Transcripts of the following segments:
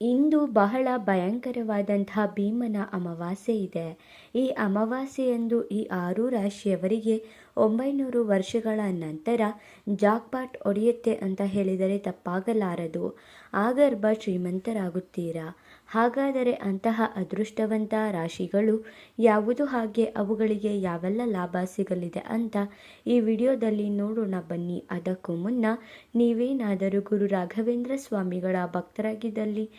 ಇಂದು ಬಹಳ ಭಯಂಕರವಾದಂತಹ ಭೀಮನ ಅಮಾವಾಸ್ಯೆ ಇದೆ. ಈ ಅಮಾವಾಸ್ಯೆಯಂದು ಈ ಆರು ರಾಶಿಯವರಿಗೆ ಒಂಬೈನೂರು ವರ್ಷಗಳ ನಂತರ ಜಾಕ್ಪಾಟ್ ಒಡೆಯುತ್ತೆ ಅಂತ ಹೇಳಿದರೆ ತಪ್ಪಾಗಲಾರದು. ಆಗರ್ಭ ಶ್ರೀಮಂತರಾಗುತ್ತೀರಾ? ಹಾಗಾದರೆ ಅಂತಹ ಅದೃಷ್ಟವಂತ ರಾಶಿಗಳು ಯಾವುದು ಹಾಗೆ ಅವುಗಳಿಗೆ ಯಾವೆಲ್ಲ ಲಾಭ ಸಿಗಲಿದೆ ಅಂತ ಈ ವಿಡಿಯೋದಲ್ಲಿ ನೋಡೋಣ ಬನ್ನಿ. ಅದಕ್ಕೂ ಮುನ್ನ ನೀವೇನಾದರೂ ಗುರು ರಾಘವೇಂದ್ರ ಸ್ವಾಮಿಗಳ ಭಕ್ತರಾಗಿದ್ದಲ್ಲಿ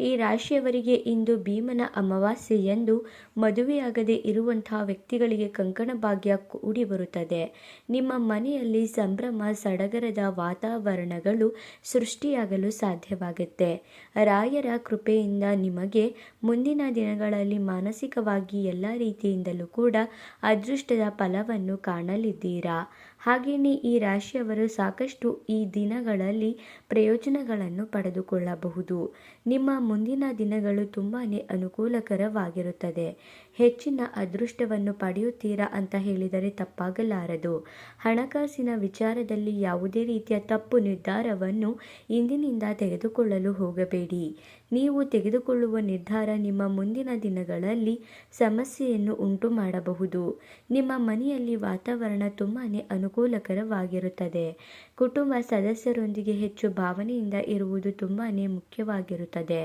ಈ ರಾಶಿಯವರಿಗೆ ಇಂದು ಭೀಮನ ಅಮಾವಾಸ್ಯೆ ಎಂದು ಮದುವೆಯಾಗದೇ ಇರುವಂತಹ ವ್ಯಕ್ತಿಗಳಿಗೆ ಕಂಕಣ ಭಾಗ್ಯ ಕೂಡಿ ಬರುತ್ತದೆ. ನಿಮ್ಮ ಮನೆಯಲ್ಲಿ ಸಂಭ್ರಮ, ಸಡಗರದ ವಾತಾವರಣಗಳು ಸೃಷ್ಟಿಯಾಗಲು ಸಾಧ್ಯವಾಗುತ್ತೆ. ರಾಯರ ಕೃಪೆಯಿಂದ ನಿಮಗೆ ಮುಂದಿನ ದಿನಗಳಲ್ಲಿ ಮಾನಸಿಕವಾಗಿ ಎಲ್ಲ ರೀತಿಯಿಂದಲೂ ಕೂಡ ಅದೃಷ್ಟದ ಫಲವನ್ನು ಕಾಣಲಿದ್ದೀರಾ? ಹಾಗೆಯೇ ಈ ರಾಶಿಯವರು ಸಾಕಷ್ಟು ಈ ದಿನಗಳಲ್ಲಿ ಪ್ರಯೋಜನಗಳನ್ನು ಪಡೆದುಕೊಳ್ಳಬಹುದು. ನಿಮ್ಮ ಮುಂದಿನ ದಿನಗಳು ತುಂಬಾ ಅನುಕೂಲಕರವಾಗಿರುತ್ತದೆ. ಹೆಚ್ಚಿನ ಅದೃಷ್ಟವನ್ನು ಪಡೆಯುತ್ತೀರಾ ಅಂತ ಹೇಳಿದರೆ ತಪ್ಪಾಗಲಾರದು. ಹಣಕಾಸಿನ ವಿಚಾರದಲ್ಲಿ ಯಾವುದೇ ರೀತಿಯ ತಪ್ಪು ನಿರ್ಧಾರವನ್ನು ಇಂದಿನಿಂದ ತೆಗೆದುಕೊಳ್ಳಲು ಹೋಗಬೇಡಿ. ನೀವು ತೆಗೆದುಕೊಳ್ಳುವ ನಿರ್ಧಾರ ನಿಮ್ಮ ಮುಂದಿನ ದಿನಗಳಲ್ಲಿ ಸಮಸ್ಯೆಯನ್ನು ಉಂಟು ಮಾಡಬಹುದು ನಿಮ್ಮ ಮನೆಯಲ್ಲಿ ವಾತಾವರಣ ತುಂಬಾ ಅನುಕೂಲಕರವಾಗಿರುತ್ತದೆ. ಕುಟುಂಬ ಸದಸ್ಯರೊಂದಿಗೆ ಹೆಚ್ಚು ಭಾವನೆಯಿಂದ ಇರುವುದು ತುಂಬಾ ಮುಖ್ಯವಾಗಿರುತ್ತದೆ.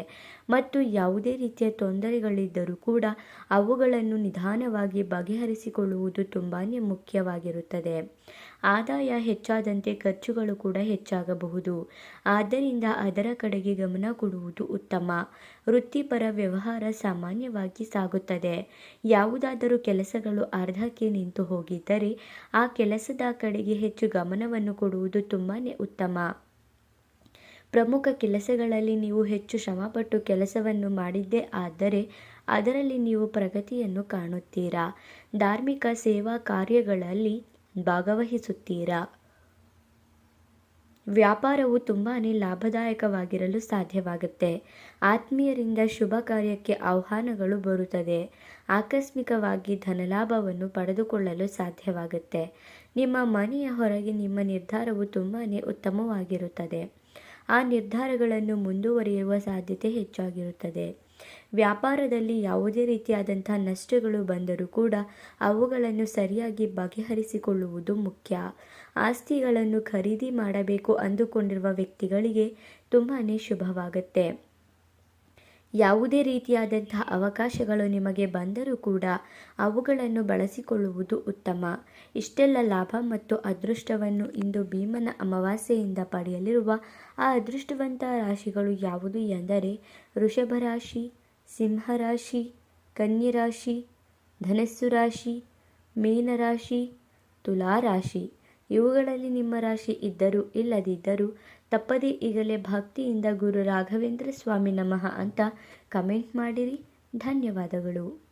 ಮತ್ತು ಯಾವುದೇ ರೀತಿಯ ತೊಂದರೆಗಳಿದ್ದರೂ ಕೂಡ ಅವುಗಳನ್ನು ನಿಧಾನವಾಗಿ ಬಗೆಹರಿಸಿಕೊಳ್ಳುವುದು ತುಂಬಾ ಮುಖ್ಯವಾಗಿರುತ್ತದೆ. ಆದಾಯ ಹೆಚ್ಚಾದಂತೆ ಖರ್ಚುಗಳು ಕೂಡ ಹೆಚ್ಚಾಗಬಹುದು. ಆದ್ದರಿಂದ ಅದರ ಕಡೆಗೆ ಗಮನ ಕೊಡುವುದು ಉತ್ತಮ. ವೃತ್ತಿಪರ ವ್ಯವಹಾರ ಸಾಮಾನ್ಯವಾಗಿ ಸಾಗುತ್ತದೆ. ಯಾವುದಾದರೂ ಕೆಲಸಗಳು ಅರ್ಧಕ್ಕೆ ನಿಂತು ಹೋಗಿದ್ದರೆ ಆ ಕೆಲಸದ ಕಡೆಗೆ ಹೆಚ್ಚು ಗಮನವನ್ನು ಕೊಡುವುದು ತುಂಬಾ ಉತ್ತಮ. ಪ್ರಮುಖ ಕೆಲಸಗಳಲ್ಲಿ ನೀವು ಹೆಚ್ಚು ಶ್ರಮಪಟ್ಟು ಕೆಲಸವನ್ನು ಮಾಡಿದ್ದೇ ಆದರೆ ಅದರಲ್ಲಿ ನೀವು ಪ್ರಗತಿಯನ್ನು ಕಾಣುತ್ತೀರಾ? ಧಾರ್ಮಿಕ ಸೇವಾ ಕಾರ್ಯಗಳಲ್ಲಿ ಭಾಗವಹಿಸುತ್ತೀರಾ? ವ್ಯಾಪಾರವು ತುಂಬಾ ಲಾಭದಾಯಕವಾಗಿರಲು ಸಾಧ್ಯವಾಗುತ್ತೆ. ಆತ್ಮೀಯರಿಂದ ಶುಭ ಕಾರ್ಯಕ್ಕೆ ಆಹ್ವಾನಗಳು ಬರುತ್ತದೆ. ಆಕಸ್ಮಿಕವಾಗಿ ಧನಲಾಭವನ್ನು ಪಡೆದುಕೊಳ್ಳಲು ಸಾಧ್ಯವಾಗುತ್ತೆ. ನಿಮ್ಮ ಮನೆಯ ಹೊರಗೆ ನಿಮ್ಮ ನಿರ್ಧಾರವು ತುಂಬಾ ಉತ್ತಮವಾಗಿರುತ್ತದೆ. ಆ ನಿರ್ಧಾರಗಳನ್ನು ಮುಂದುವರಿಯುವ ಸಾಧ್ಯತೆ ಹೆಚ್ಚಾಗಿರುತ್ತದೆ. ವ್ಯಾಪಾರದಲ್ಲಿ ಯಾವುದೇ ರೀತಿಯಾದಂಥ ನಷ್ಟಗಳು ಬಂದರೂ ಕೂಡ ಅವುಗಳನ್ನು ಸರಿಯಾಗಿ ಬಗೆಹರಿಸಿಕೊಳ್ಳುವುದು ಮುಖ್ಯ. ಆಸ್ತಿಗಳನ್ನು ಖರೀದಿ ಮಾಡಬೇಕು ಅಂದುಕೊಂಡಿರುವ ವ್ಯಕ್ತಿಗಳಿಗೆ ತುಂಬಾ ಶುಭವಾಗುತ್ತೆ. ಯಾವುದೇ ರೀತಿಯಾದಂತಹ ಅವಕಾಶಗಳು ನಿಮಗೆ ಬಂದರೂ ಕೂಡ ಅವುಗಳನ್ನು ಬಳಸಿಕೊಳ್ಳುವುದು ಉತ್ತಮ. ಇಷ್ಟೆಲ್ಲ ಲಾಭ ಮತ್ತು ಅದೃಷ್ಟವನ್ನು ಇಂದು ಭೀಮನ ಅಮಾವಾಸ್ಯೆಯಿಂದ ಪಡೆಯಲಿರುವ ಆ ಅದೃಷ್ಟವಂತ ರಾಶಿಗಳು ಯಾವುದು ಎಂದರೆ ವೃಷಭ ರಾಶಿ ಸಿಂಹರಾಶಿ ಕನ್ಯರಾಶಿ ಧನಸ್ಸು ರಾಶಿ ಮೀನರಾಶಿ ತುಲಾರಾಶಿ ಇವುಗಳಲ್ಲಿ ನಿಮ್ಮ ರಾಶಿ ಇದ್ದರೂ ಇಲ್ಲದಿದ್ದರೂ ತಪ್ಪದೇ ಈಗಲೇ ಭಕ್ತಿಯಿಂದ ಗುರು ರಾಘವೇಂದ್ರ ಸ್ವಾಮಿ ನಮಃ ಅಂತ ಕಮೆಂಟ್ ಮಾಡಿರಿ. ಧನ್ಯವಾದಗಳು.